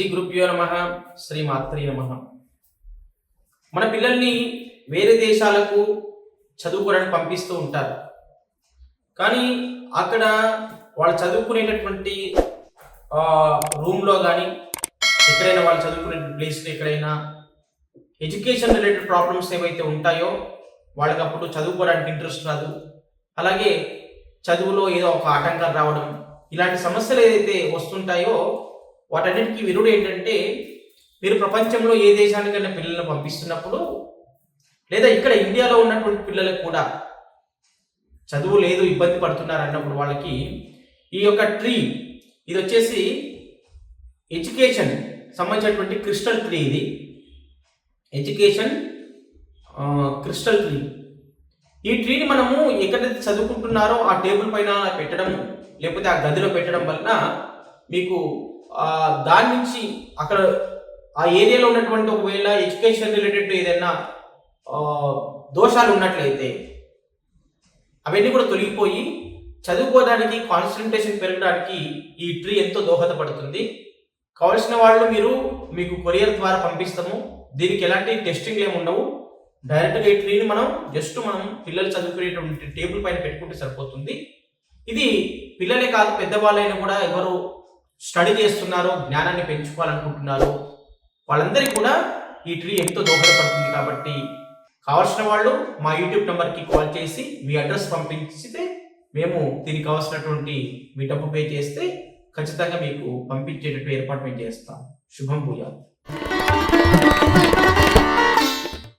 శ్రీ గురుభ్యో నమ శ్రీ మాత్రే నమ. మన పిల్లల్ని వేరే దేశాలకు చదువుకోవడానికి పంపిస్తూ ఉంటారు. కానీ అక్కడ వాళ్ళు చదువుకునేటటువంటి రూమ్లో కానీ ఎక్కడైనా వాళ్ళు చదువుకునే ప్లేస్లో ఎక్కడైనా ఎడ్యుకేషన్ రిలేటెడ్ ప్రాబ్లమ్స్ ఏవైతే ఉంటాయో వాళ్ళకి అప్పుడు చదువుకోవడానికి ఇంట్రెస్ట్ రాదు. అలాగే చదువులో ఏదో ఒక ఆటంకాలు రావడం ఇలాంటి సమస్యలు ఏదైతే వస్తుంటాయో వాటన్నిటికీ విరుడు ఏంటంటే మీరు ప్రపంచంలో ఏ దేశానికైనా పిల్లలను పంపిస్తున్నప్పుడు లేదా ఇక్కడ ఇండియాలో ఉన్నటువంటి పిల్లలకు కూడా చదువు లేదు ఇబ్బంది పడుతున్నారు అన్నప్పుడు వాళ్ళకి ఈ యొక్క ట్రీ ఇది వచ్చేసి ఎడ్యుకేషన్ సంబంధించినటువంటి క్రిస్టల్ ట్రీ ఇది. Education crystal tree. ఈ ట్రీని మనము ఎక్కడైతే చదువుకుంటున్నారో ఆ టేబుల్ పైన పెట్టడం లేకపోతే ఆ గదిలో పెట్టడం వలన మీకు దాని నుంచి అక్కడ ఆ ఏరియాలో ఉన్నటువంటి ఒకవేళ ఎడ్యుకేషన్ రిలేటెడ్ ఏదైనా దోషాలు ఉన్నట్లయితే అవన్నీ కూడా తొలగిపోయి చదువుకోవడానికి కాన్సన్ట్రేషన్ పెరగడానికి ఈ ట్రీ ఎంతో దోహదపడుతుంది. కావలసిన వాళ్ళు మీరు మీకు కొరియర్ ద్వారా పంపిస్తాము. దీనికి ఎలాంటి టెస్టింగ్ ఏమి ఉండవు. డైరెక్ట్గా ఈ ట్రీని మనం జస్ట్ మనం పిల్లలు చదువుకునేటువంటి టేబుల్ పైన పెట్టుకుంటే సరిపోతుంది. ఇది పిల్లలే కాదు పెద్దవాళ్ళైనా కూడా ఎవరు స్టడీ చేస్తున్నారో జ్ఞానాన్ని పెంచుకోవాలనుకుంటున్నారో. వాళ్ళందరికీ కూడా ఈ ట్రీ ఎంతో దోహదపడుతుంది కాబట్టి కావాల్సిన వాళ్ళు మా యూట్యూబ్ నెంబర్కి కాల్ చేసి మీ అడ్రస్ పంపించితే మేము దీనికి కావాల్సినటువంటి మీ డబ్బు పే చేస్తే ఖచ్చితంగా మీకు పంపించేటట్టు ఏర్పాటు మేము చేస్తాం. శుభం పూజ